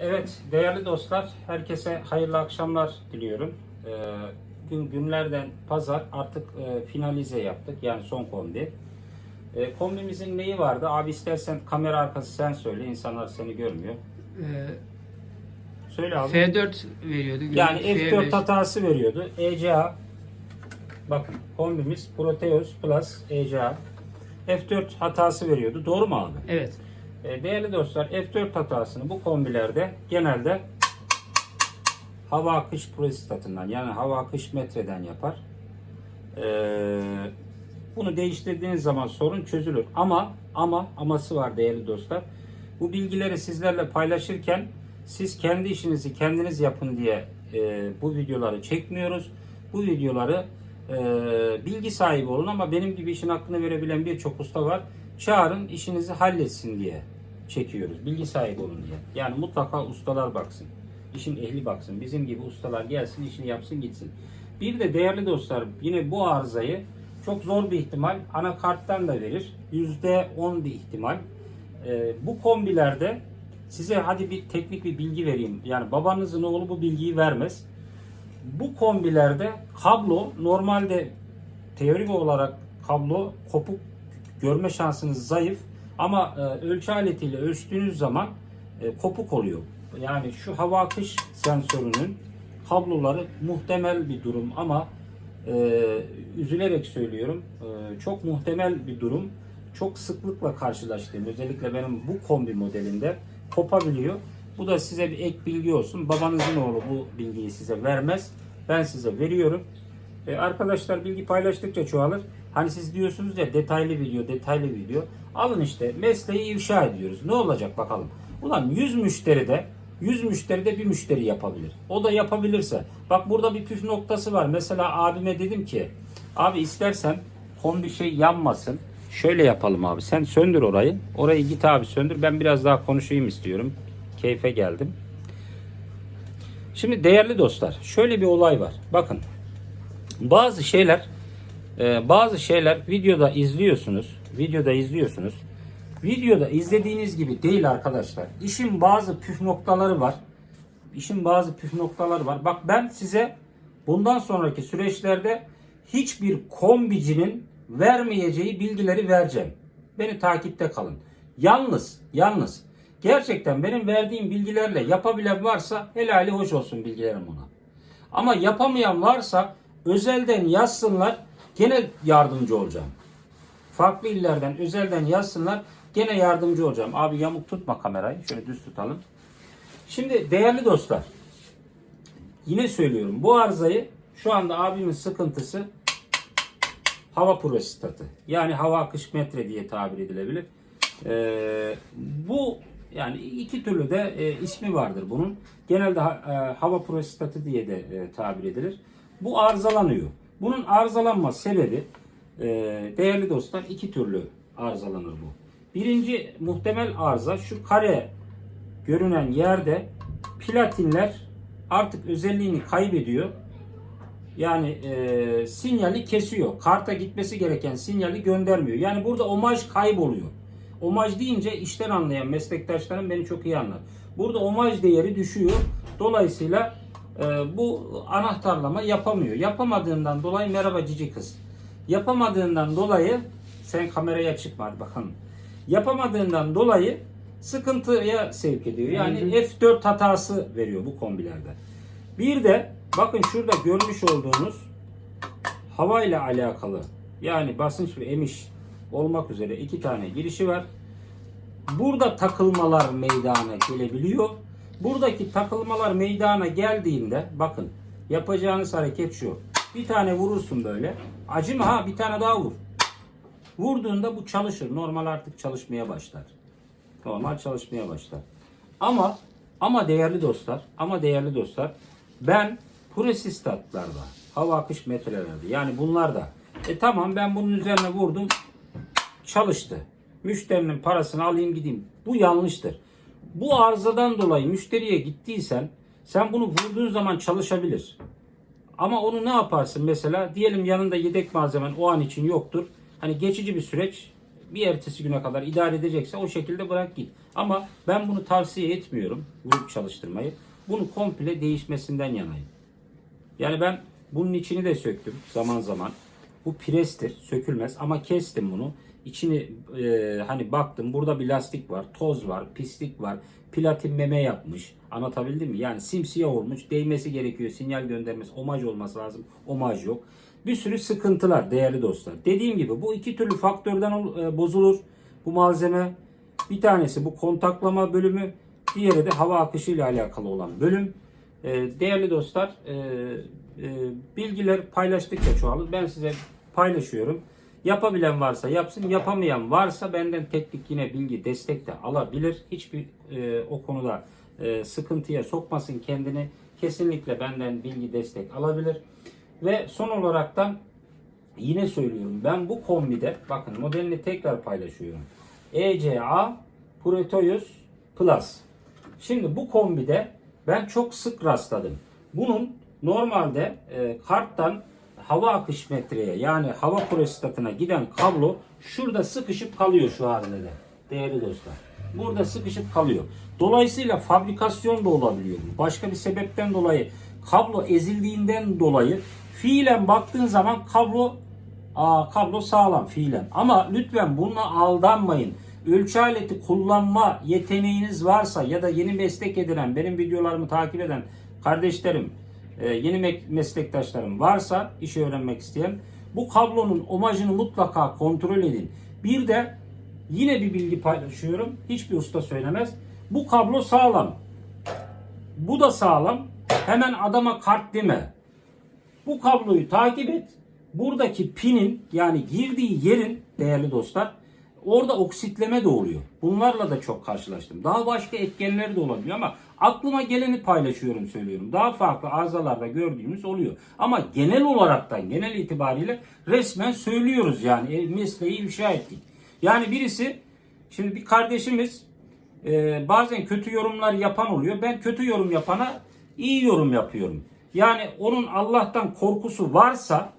Evet, değerli dostlar, herkese hayırlı akşamlar diliyorum. Ee, gün günlerden pazar artık e, finalize yaptık, yani son kombi. E, kombimizin neyi vardı? Abi istersen kamera arkası sen söyle, insanlar seni görmüyor. Ee, Söyle abi. F4 veriyordu. yani F5. F4 hatası veriyordu. ECA, bakın kombimiz Proteus Plus ECA. F4 hatası veriyordu. Doğru mu abi? Evet. E, Değerli dostlar F4 hatasını bu kombilerde genelde hava akış prostatından yani hava akış metreden yapar. E, bunu değiştirdiğiniz zaman sorun çözülür. Ama ama aması var değerli dostlar. Bu bilgileri sizlerle paylaşırken siz kendi işinizi kendiniz yapın diye e, bu videoları çekmiyoruz. Bu videoları bilgi sahibi olun ama benim gibi işin hakkını verebilen birçok usta var. Çağırın işinizi halletsin diye çekiyoruz. Bilgi sahibi olun diye. Yani mutlaka ustalar baksın. İşin ehli baksın. Bizim gibi ustalar gelsin işini yapsın gitsin. Bir de değerli dostlar yine bu arızayı çok zor bir ihtimal anakarttan da verir. %10 bir ihtimal. Ee, bu kombilerde size hadi bir teknik bir bilgi vereyim. Yani babanızın oğlu bu bilgiyi vermez. Bu kombilerde kablo normalde teorik olarak kablo kopuk görme şansınız zayıf ama e, ölçü aletiyle ölçtüğünüz zaman e, kopuk oluyor. Yani şu hava akış sensörünün kabloları muhtemel bir durum ama e, üzülerek söylüyorum e, çok muhtemel bir durum. Çok sıklıkla karşılaştığım özellikle benim bu kombi modelinde kopabiliyor. Bu da size bir ek bilgi olsun. Babanızın oğlu bu bilgiyi size vermez. Ben size veriyorum. E, arkadaşlar bilgi paylaştıkça çoğalır. Hani siz diyorsunuz ya detaylı video, detaylı video. Alın işte mesleği ifşa ediyoruz. Ne olacak bakalım. Ulan 100 müşteride 100 müşteride bir müşteri yapabilir. O da yapabilirse. Bak burada bir püf noktası var. Mesela abime dedim ki abi istersen kombi şey yanmasın. Şöyle yapalım abi. Sen söndür orayı. Orayı git abi söndür. Ben biraz daha konuşayım istiyorum. Keyfe geldim. Şimdi değerli dostlar şöyle bir olay var. Bakın bazı şeyler e, bazı şeyler videoda izliyorsunuz. Videoda izliyorsunuz. Videoda izlediğiniz gibi değil arkadaşlar. İşin bazı püf noktaları var. İşin bazı püf noktaları var. Bak ben size bundan sonraki süreçlerde hiçbir kombicinin vermeyeceği bilgileri vereceğim. Beni takipte kalın. Yalnız, yalnız gerçekten benim verdiğim bilgilerle yapabilen varsa helali hoş olsun bilgilerim ona. Ama yapamayan varsa özelden yazsınlar gene yardımcı olacağım. Farklı illerden özelden yazsınlar gene yardımcı olacağım. Abi yamuk tutma kamerayı şöyle düz tutalım. Şimdi değerli dostlar yine söylüyorum bu arızayı şu anda abimin sıkıntısı hava prostatı. Yani hava akış metre diye tabir edilebilir. Ee, bu yani iki türlü de e, ismi vardır bunun. Genelde ha- e, hava prostatı diye de e, tabir edilir. Bu arızalanıyor. Bunun arızalanma sebebi e, değerli dostlar iki türlü arızalanır bu. Birinci muhtemel arıza şu kare görünen yerde platinler artık özelliğini kaybediyor. Yani e, sinyali kesiyor. Karta gitmesi gereken sinyali göndermiyor. Yani burada omaj kayboluyor. Omaj deyince işten anlayan meslektaşlarım beni çok iyi anlar. Burada omaj değeri düşüyor. Dolayısıyla bu anahtarlama yapamıyor. Yapamadığından dolayı merhaba cici kız. Yapamadığından dolayı sen kameraya çıkma bakalım. Yapamadığından dolayı sıkıntıya sevk ediyor. Yani F4 hatası veriyor bu kombilerde. Bir de bakın şurada görmüş olduğunuz hava ile alakalı yani basınç ve emiş olmak üzere iki tane girişi var. Burada takılmalar meydana gelebiliyor. Buradaki takılmalar meydana geldiğinde bakın yapacağınız hareket şu. Bir tane vurursun böyle. Acıma ha bir tane daha vur. Vurduğunda bu çalışır. Normal artık çalışmaya başlar. Normal çalışmaya başlar. Ama ama değerli dostlar, ama değerli dostlar ben presistatlarda, hava akış metrelerde yani bunlar da e tamam ben bunun üzerine vurdum çalıştı. Müşterinin parasını alayım gideyim. Bu yanlıştır. Bu arızadan dolayı müşteriye gittiysen sen bunu vurduğun zaman çalışabilir. Ama onu ne yaparsın mesela? Diyelim yanında yedek malzemen o an için yoktur. Hani geçici bir süreç bir ertesi güne kadar idare edecekse o şekilde bırak git. Ama ben bunu tavsiye etmiyorum grup çalıştırmayı. Bunu komple değişmesinden yanayım. Yani ben bunun içini de söktüm zaman zaman. Bu prestir, sökülmez ama kestim bunu. İçini e, hani baktım burada bir lastik var, toz var, pislik var. Platin meme yapmış. Anlatabildim mi? Yani simsiyah olmuş. Değmesi gerekiyor. Sinyal göndermesi. Omaj olması lazım. Omaj yok. Bir sürü sıkıntılar değerli dostlar. Dediğim gibi bu iki türlü faktörden e, bozulur bu malzeme. Bir tanesi bu kontaklama bölümü. Diğeri de hava akışı ile alakalı olan bölüm. E, değerli dostlar e, e, bilgiler paylaştıkça çoğalır. Ben size paylaşıyorum. Yapabilen varsa yapsın, yapamayan varsa benden teknik yine bilgi, destek de alabilir. Hiçbir e, o konuda e, sıkıntıya sokmasın kendini. Kesinlikle benden bilgi, destek alabilir. Ve son olaraktan yine söylüyorum. Ben bu kombide bakın modelini tekrar paylaşıyorum. ECA Proteus Plus. Şimdi bu kombide ben çok sık rastladım. Bunun normalde e, karttan hava akış metreye yani hava prostatına giden kablo şurada sıkışıp kalıyor şu halde de değerli dostlar. Burada sıkışıp kalıyor. Dolayısıyla fabrikasyon da olabiliyor. Başka bir sebepten dolayı kablo ezildiğinden dolayı fiilen baktığın zaman kablo Aa, kablo sağlam fiilen. Ama lütfen bununla aldanmayın. Ölçü aleti kullanma yeteneğiniz varsa ya da yeni meslek edinen, benim videolarımı takip eden kardeşlerim, e, yeni me- meslektaşlarım varsa işi öğrenmek isteyen bu kablonun omajını mutlaka kontrol edin. Bir de yine bir bilgi paylaşıyorum. Hiçbir usta söylemez. Bu kablo sağlam. Bu da sağlam. Hemen adama kart deme. Bu kabloyu takip et. Buradaki pinin yani girdiği yerin değerli dostlar orada oksitleme de oluyor. Bunlarla da çok karşılaştım. Daha başka etkenleri de olabiliyor ama aklıma geleni paylaşıyorum söylüyorum. Daha farklı arızalarda gördüğümüz oluyor. Ama genel olaraktan genel itibariyle resmen söylüyoruz yani E, mesleği ifşa ettik. Yani birisi şimdi bir kardeşimiz e, bazen kötü yorumlar yapan oluyor. Ben kötü yorum yapana iyi yorum yapıyorum. Yani onun Allah'tan korkusu varsa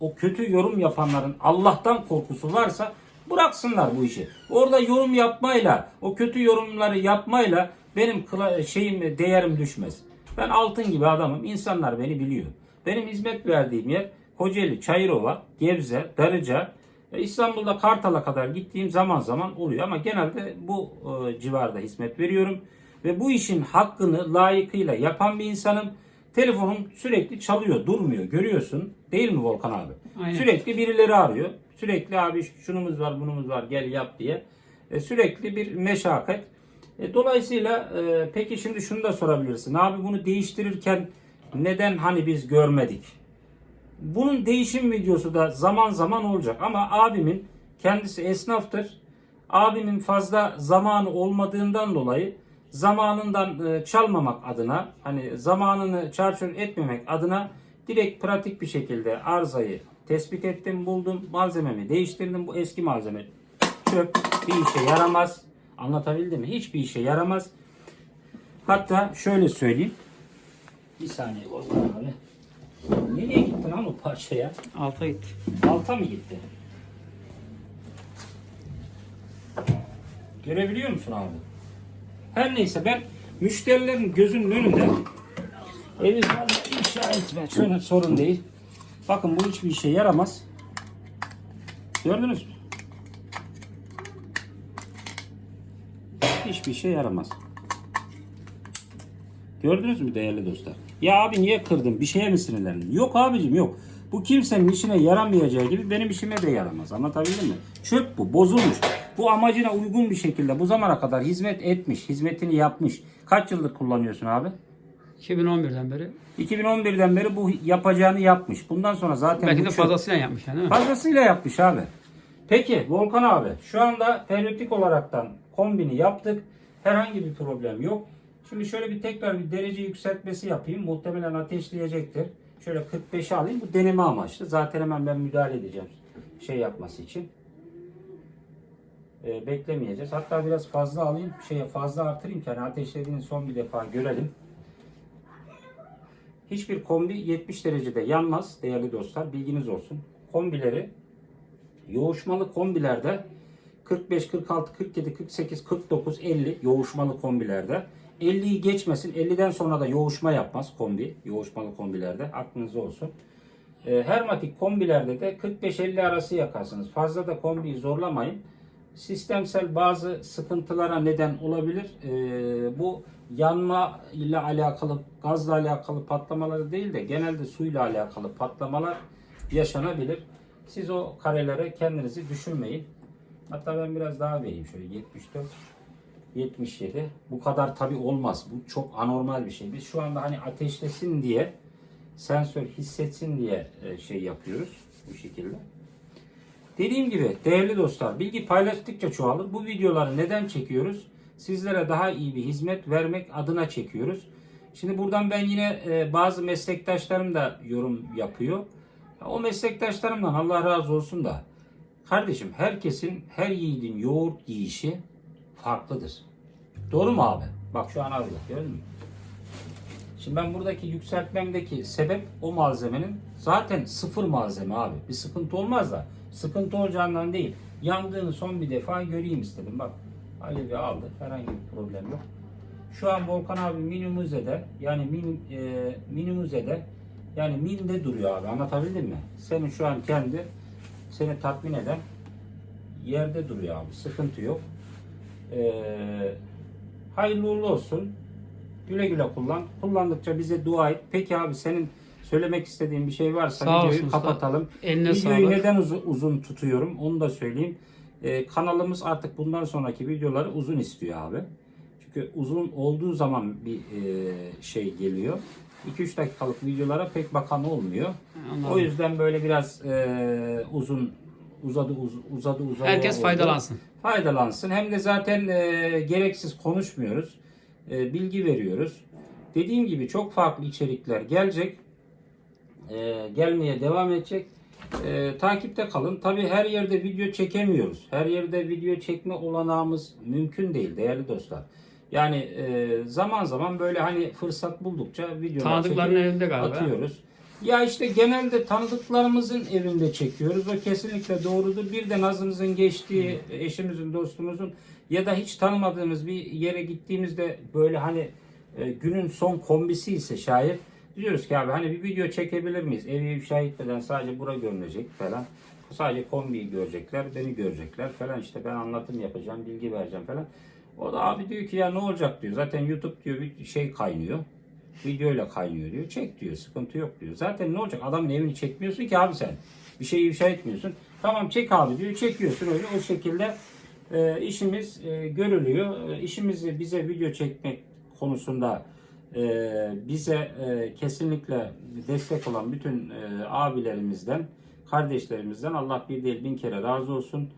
o kötü yorum yapanların Allah'tan korkusu varsa bıraksınlar bu işi. Orada yorum yapmayla, o kötü yorumları yapmayla benim şeyim değerim düşmez. Ben altın gibi adamım. İnsanlar beni biliyor. Benim hizmet verdiğim yer Kocaeli, Çayırova, Gebze, Darıca, e, İstanbul'da Kartal'a kadar gittiğim zaman zaman oluyor ama genelde bu e, civarda hizmet veriyorum ve bu işin hakkını layıkıyla yapan bir insanım. Telefonum sürekli çalıyor, durmuyor. Görüyorsun. Değil mi Volkan abi? Aynen. Sürekli birileri arıyor. Sürekli abi şunumuz var, bunumuz var, gel yap diye. E, sürekli bir meşakkat. E, dolayısıyla e, peki şimdi şunu da sorabilirsin. Abi bunu değiştirirken neden hani biz görmedik? Bunun değişim videosu da zaman zaman olacak ama abimin kendisi esnaftır. Abimin fazla zamanı olmadığından dolayı zamanından e, çalmamak adına hani zamanını çarçur etmemek adına direkt pratik bir şekilde arızayı tespit ettim, buldum, malzememi değiştirdim. Bu eski malzeme çöp, bir işe yaramaz. Anlatabildim mi? Hiçbir işe yaramaz. Hatta şöyle söyleyeyim. Bir saniye Ozan abi. Nereye gitti lan o parça ya? Alta gitti. Alta mı gitti? Görebiliyor musun abi? Her neyse ben müşterilerin gözünün önünde evi fazla inşa etme. Şöyle sorun değil. Bakın bu hiçbir işe yaramaz. Gördünüz mü? Hiçbir işe yaramaz. Gördünüz mü değerli dostlar? Ya abi niye kırdın? Bir şeye mi sinirlendin? Yok abicim yok. Bu kimsenin işine yaramayacağı gibi benim işime de yaramaz. Anlatabildim mi? Çöp bu, bozulmuş. Bu amacına uygun bir şekilde bu zamana kadar hizmet etmiş, hizmetini yapmış. Kaç yıldır kullanıyorsun abi? 2011'den beri. 2011'den beri bu yapacağını yapmış. Bundan sonra zaten Belki de çöp- fazlasıyla yapmış yani değil mi? Fazlasıyla yapmış abi. Peki Volkan abi şu anda periyodik olaraktan kombini yaptık. Herhangi bir problem yok. Şimdi şöyle bir tekrar bir derece yükseltmesi yapayım. Muhtemelen ateşleyecektir. Şöyle 45'e alayım. Bu deneme amaçlı. Zaten hemen ben müdahale edeceğim. Şey yapması için. Ee, beklemeyeceğiz. Hatta biraz fazla alayım. Şeye fazla artırayım ki hani ateşlediğini son bir defa görelim. Hiçbir kombi 70 derecede yanmaz değerli dostlar. Bilginiz olsun. Kombileri yoğuşmalı kombilerde 45, 46, 47, 48, 49, 50 yoğuşmalı kombilerde. 50'yi geçmesin. 50'den sonra da yoğuşma yapmaz kombi. Yoğuşmalı kombilerde. Aklınızda olsun. E, hermatik kombilerde de 45-50 arası yakarsınız. Fazla da kombiyi zorlamayın. Sistemsel bazı sıkıntılara neden olabilir. E, bu yanma ile alakalı, gazla alakalı patlamaları değil de genelde suyla alakalı patlamalar yaşanabilir. Siz o karelere kendinizi düşünmeyin. Hatta ben biraz daha vereyim şöyle 74 77. Bu kadar tabi olmaz. Bu çok anormal bir şey. Biz şu anda hani ateşlesin diye sensör hissetsin diye e, şey yapıyoruz bu şekilde. Dediğim gibi değerli dostlar bilgi paylaştıkça çoğalır. Bu videoları neden çekiyoruz? Sizlere daha iyi bir hizmet vermek adına çekiyoruz. Şimdi buradan ben yine e, bazı meslektaşlarım da yorum yapıyor. O meslektaşlarımdan Allah razı olsun da kardeşim herkesin her yiğidin yoğurt yiyişi farklıdır. Doğru mu abi? Bak şu an abi gördün mü? Şimdi ben buradaki yükseltmemdeki sebep o malzemenin zaten sıfır malzeme abi. Bir sıkıntı olmaz da sıkıntı olacağından değil. Yandığını son bir defa göreyim istedim. Bak Alevi aldı. Herhangi bir problem yok. Şu an Volkan abi minimuzede yani min, e, minimuzede yani minde duruyor abi. Anlatabildim mi? Senin şu an kendi seni tatmin eden yerde duruyor abi. Sıkıntı yok. Ee, hayırlı uğurlu olsun. Güle güle kullan. Kullandıkça bize dua et. Peki abi senin söylemek istediğin bir şey varsa Sağ videoyu olsun kapatalım. Eline Videoyu sağlık. neden uzun, uzun tutuyorum onu da söyleyeyim. Ee, kanalımız artık bundan sonraki videoları uzun istiyor abi. Çünkü uzun olduğu zaman bir e, şey geliyor. 2-3 dakikalık videolara pek bakan olmuyor. Anladım. O yüzden böyle biraz e, uzun uzadı uz, uzadı uzadı. Herkes oldu. faydalansın. Faydalansın. Hem de zaten e, gereksiz konuşmuyoruz. E, bilgi veriyoruz. Dediğim gibi çok farklı içerikler gelecek. E, gelmeye devam edecek. E, takipte kalın. Tabi her yerde video çekemiyoruz. Her yerde video çekme olanağımız mümkün değil değerli dostlar. Yani e, zaman zaman böyle hani fırsat buldukça videolar Tanıdıkların çekip evinde galiba. atıyoruz. Ya işte genelde tanıdıklarımızın evinde çekiyoruz. O kesinlikle doğrudur. Bir de nazımızın geçtiği, eşimizin, dostumuzun ya da hiç tanımadığımız bir yere gittiğimizde böyle hani e, günün son kombisi ise şayet diyoruz ki abi hani bir video çekebilir miyiz? Evi ifşa etmeden sadece bura görünecek falan. Sadece kombiyi görecekler, beni görecekler falan işte ben anlatım yapacağım, bilgi vereceğim falan. O da abi diyor ki ya ne olacak diyor. Zaten YouTube diyor bir şey kaynıyor. Videoyla kaynıyor diyor. Çek diyor. Sıkıntı yok diyor. Zaten ne olacak? Adamın evini çekmiyorsun ki abi sen. Bir şeyi ifşa etmiyorsun. Tamam çek abi diyor. Çekiyorsun öyle. O şekilde e, işimiz e, görülüyor. E, işimizi bize video çekmek konusunda e, bize e, kesinlikle destek olan bütün e, abilerimizden, kardeşlerimizden Allah bir değil bin kere razı olsun.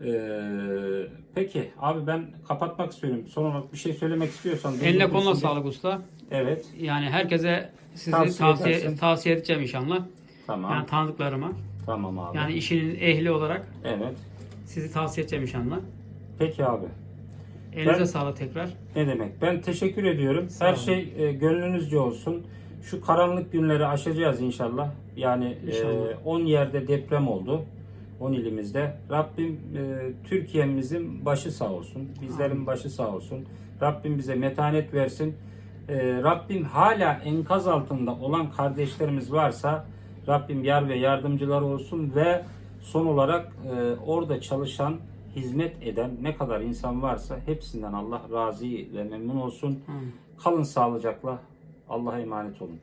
Ee, peki abi ben kapatmak istiyorum. Son olarak bir şey söylemek istiyorsan. Eline koluna sağlık usta. Evet. Yani herkese sizi Tavsiye tavsiye, edersin. tavsiye, edeceğim inşallah. Tamam. Yani tanıdıklarıma. tamam abi. Yani işinin ehli olarak Evet. sizi tavsiye edeceğim inşallah. Peki abi. Elinize Ben- sağlık tekrar. Ne demek? Ben teşekkür ediyorum. Sağ Her olun. şey e, gönlünüzce olsun. Şu karanlık günleri aşacağız inşallah. Yani e, İnşallah. 10 yerde deprem oldu. 10 ilimizde. Rabbim e, Türkiye'mizin başı sağ olsun. Bizlerin başı sağ olsun. Rabbim bize metanet versin. E, Rabbim hala enkaz altında olan kardeşlerimiz varsa Rabbim yar ve yardımcılar olsun ve son olarak e, orada çalışan, hizmet eden ne kadar insan varsa hepsinden Allah razı ve memnun olsun. Kalın sağlıcakla. Allah'a emanet olun.